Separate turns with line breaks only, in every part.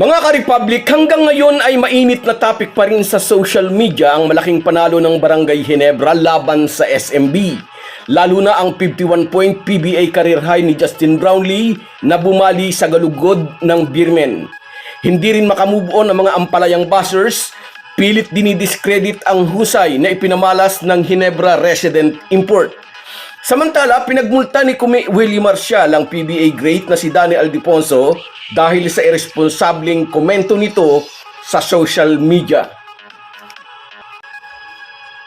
Mga ka-Republic, hanggang ngayon ay mainit na topic pa rin sa social media ang malaking panalo ng Barangay Ginebra laban sa SMB. Lalo na ang 51-point PBA career high ni Justin Brownlee na bumali sa galugod ng Beermen. Hindi rin makamove on ang mga ampalayang buzzers, pilit dinidiscredit ang husay na ipinamalas ng Ginebra resident import. Samantala, pinagmulta ni Kumi Willie Marcial ang PBA great na si Danny Aldiponso dahil sa irresponsableng komento nito sa social media.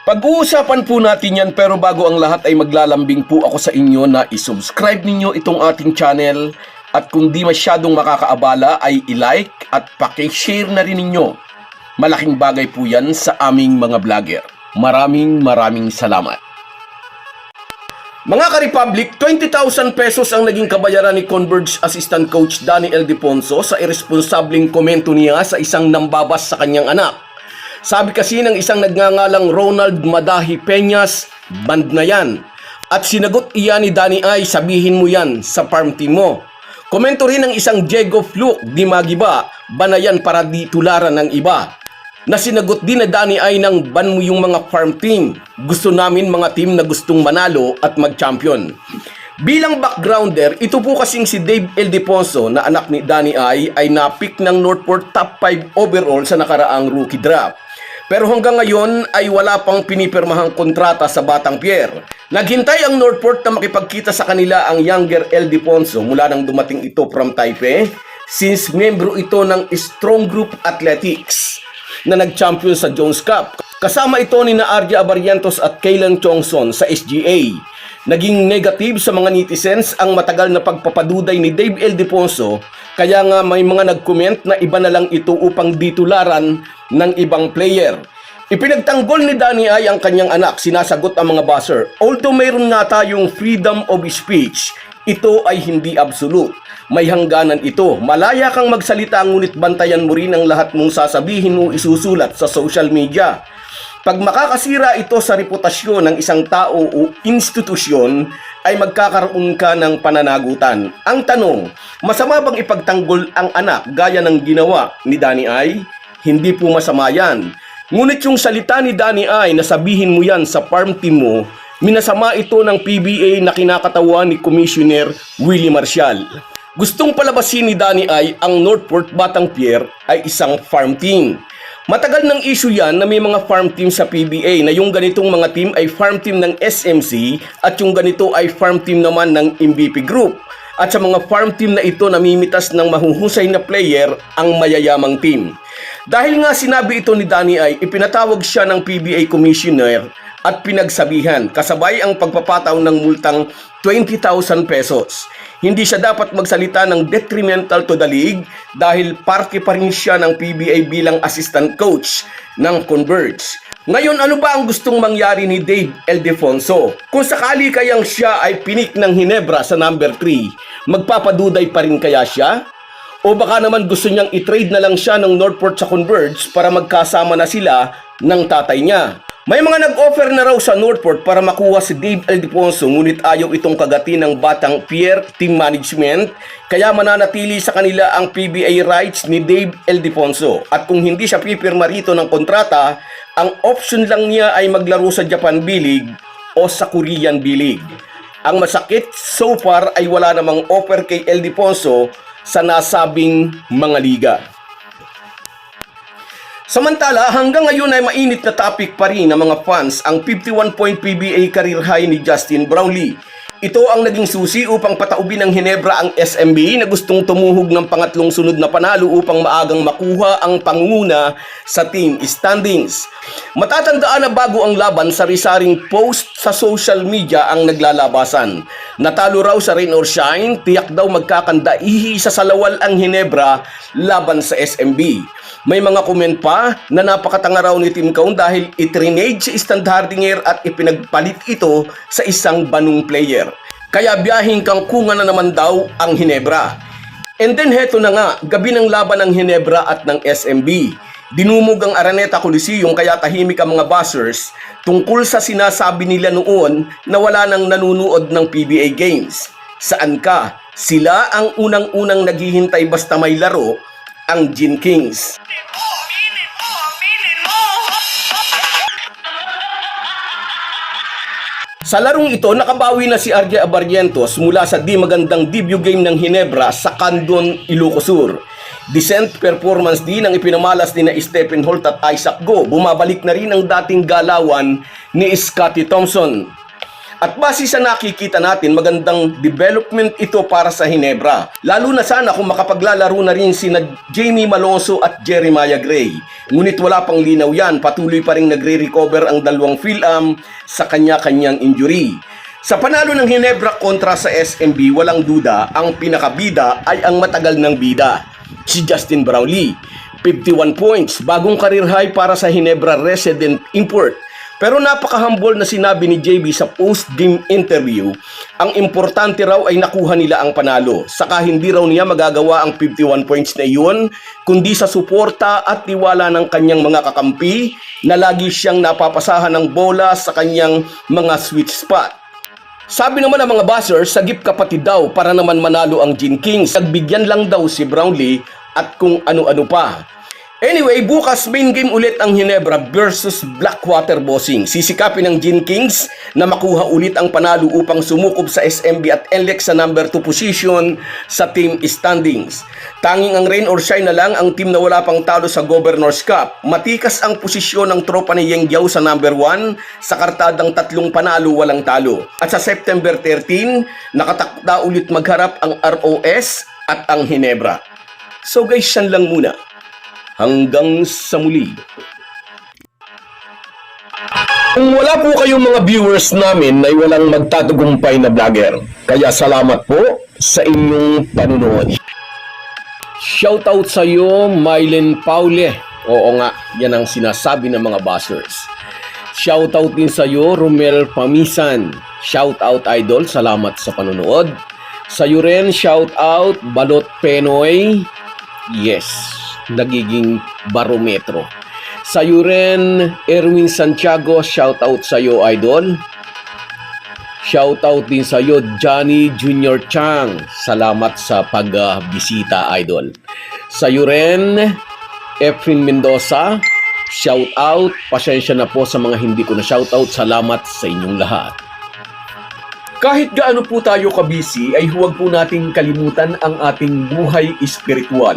Pag-uusapan po natin yan pero bago ang lahat ay maglalambing po ako sa inyo na isubscribe ninyo itong ating channel at kung di masyadong makakaabala ay i-like at pakishare na rin ninyo. Malaking bagay po yan sa aming mga vlogger. Maraming maraming salamat. Mga ka-Republic, 20,000 pesos ang naging kabayaran ni Converge Assistant Coach Danny L. Deponso sa irresponsableng komento niya sa isang nambabas sa kanyang anak. Sabi kasi ng isang nagngangalang Ronald Madahi Peñas, band na yan. At sinagot iyan ni Danny ay sabihin mo yan sa farm team mo. Komento rin ng isang Diego Fluke, di magiba, banayan para di tularan ng iba na sinagot din na Danny ay ng ban mo yung mga farm team. Gusto namin mga team na gustong manalo at mag-champion. Bilang backgrounder, ito po kasing si Dave El Deponso na anak ni Danny ay ay napick ng Northport top 5 overall sa nakaraang rookie draft. Pero hanggang ngayon ay wala pang pinipirmahang kontrata sa Batang Pierre. Naghintay ang Northport na makipagkita sa kanila ang younger El Deponso mula nang dumating ito from Taipei since membro ito ng Strong Group Athletics na nag-champion sa Jones Cup. Kasama ito ni na Abarientos at Kaylan Chongson sa SGA. Naging negative sa mga netizens ang matagal na pagpapaduday ni Dave El Deponso kaya nga may mga nag-comment na iba na lang ito upang ditularan ng ibang player. Ipinagtanggol ni Danny ay ang kanyang anak, sinasagot ang mga buzzer. Although mayroon nga tayong freedom of speech, ito ay hindi absolute. May hangganan ito. Malaya kang magsalita ngunit bantayan mo rin ang lahat mong sasabihin mo isusulat sa social media. Pag makakasira ito sa reputasyon ng isang tao o institusyon, ay magkakaroon ka ng pananagutan. Ang tanong, masama bang ipagtanggol ang anak gaya ng ginawa ni Danny Ay? Hindi po masama yan. Ngunit yung salita ni Danny Ay na sabihin mo yan sa farm team mo, minasama ito ng PBA na kinakatawan ni Commissioner Willie Marcial. Gustong palabasin ni Danny ay ang Northport Batang Pier ay isang farm team. Matagal ng issue yan na may mga farm team sa PBA na yung ganitong mga team ay farm team ng SMC at yung ganito ay farm team naman ng MVP Group. At sa mga farm team na ito namimitas ng mahuhusay na player ang mayayamang team. Dahil nga sinabi ito ni Danny ay ipinatawag siya ng PBA Commissioner at pinagsabihan kasabay ang pagpapataw ng multang 20,000 pesos. Hindi siya dapat magsalita ng detrimental to the league dahil parke pa rin siya ng PBA bilang assistant coach ng Converge. Ngayon, ano ba ang gustong mangyari ni Dave Eldefonso? Kung sakali kayang siya ay pinik ng Hinebra sa number 3, magpapaduday pa rin kaya siya? O baka naman gusto niyang i-trade na lang siya ng Northport sa Converge para magkasama na sila ng tatay niya. May mga nag-offer na raw sa Northport para makuha si Dave Eldeponso ngunit ayaw itong kagati ng batang Pierre Team Management kaya mananatili sa kanila ang PBA rights ni Dave Eldeponso at kung hindi siya pipirma rito ng kontrata, ang option lang niya ay maglaro sa Japan B-League o sa Korean B-League. Ang masakit so far ay wala namang offer kay Eldeponso sa nasabing mga liga. Samantala, hanggang ngayon ay mainit na topic pa rin ng mga fans ang 51-point PBA career high ni Justin Brownlee. Ito ang naging susi upang pataubin ng Hinebra ang SMB na gustong tumuhog ng pangatlong sunod na panalo upang maagang makuha ang pangunguna sa team standings. Matatandaan na bago ang laban, sari-saring post sa social media ang naglalabasan. Natalo raw sa rain or shine, tiyak daw magkakanda ihi sa salawal ang Hinebra laban sa SMB. May mga comment pa na napakatanga raw ni Tim Cone dahil itrinade si Stan Hardinger at ipinagpalit ito sa isang banong player. Kaya biyahing kangkungan na naman daw ang Hinebra. And then heto na nga, gabi ng laban ng Hinebra at ng SMB. Dinumog ang Araneta Coliseum kaya tahimik ang mga buzzers tungkol sa sinasabi nila noon na wala nang nanunood ng PBA Games. Saan ka? Sila ang unang-unang naghihintay basta may laro ang Gin Kings. Sa larong ito, nakabawi na si RJ Abarrientos mula sa di magandang debut game ng Hinebra sa Candon, Ilocosur. Decent performance din ang ipinamalas ni na Stephen Holt at Isaac Go. Bumabalik na rin ang dating galawan ni Scotty Thompson. At base sa nakikita natin, magandang development ito para sa Hinebra. Lalo na sana kung makapaglalaro na rin sina Jamie Maloso at Jeremiah Gray. Ngunit wala pang linaw yan, patuloy pa rin nagre-recover ang dalawang Phil-Am sa kanya-kanyang injury. Sa panalo ng Hinebra kontra sa SMB, walang duda, ang pinakabida ay ang matagal ng bida, si Justin Brownlee. 51 points, bagong career high para sa Hinebra resident import. Pero napaka-humble na sinabi ni JB sa post-game interview, ang importante raw ay nakuha nila ang panalo. Saka hindi raw niya magagawa ang 51 points na iyon, kundi sa suporta at tiwala ng kanyang mga kakampi na lagi siyang napapasahan ng bola sa kanyang mga sweet spot. Sabi naman ng mga buzzers, sagip kapatid daw para naman manalo ang Gin Kings. Nagbigyan lang daw si Brownlee at kung ano-ano pa. Anyway, bukas main game ulit ang Hinebra versus Blackwater Bossing. Sisikapin ng Gin Kings na makuha ulit ang panalo upang sumukob sa SMB at NLEX sa number 2 position sa team standings. Tanging ang rain or shine na lang ang team na wala pang talo sa Governor's Cup. Matikas ang posisyon ng tropa ni Yeng Giao sa number 1 sa kartadang tatlong panalo walang talo. At sa September 13, nakatakda ulit magharap ang ROS at ang Hinebra. So guys, yan lang muna. Hanggang sa muli. Kung wala po kayong mga viewers namin na walang magtatagumpay na vlogger, kaya salamat po sa inyong panunood. Shoutout sa iyo, Mylene Paule. Oo nga, yan ang sinasabi ng mga buzzers. Shoutout din sa iyo, Romel Pamisan. Shoutout idol, salamat sa panonood. Sa iyo rin, shoutout Balot Penoy. Yes, nagiging barometro. Sa iyo rin, Erwin Santiago, shoutout sa iyo idol. Shoutout din sa iyo, Johnny Junior Chang. Salamat sa pagbisita, idol. Sa iyo rin, Efren Mendoza. Shoutout. Pasensya na po sa mga hindi ko na shoutout. Salamat sa inyong lahat. Kahit gaano po tayo kabisi, ay huwag po nating kalimutan ang ating buhay espiritual.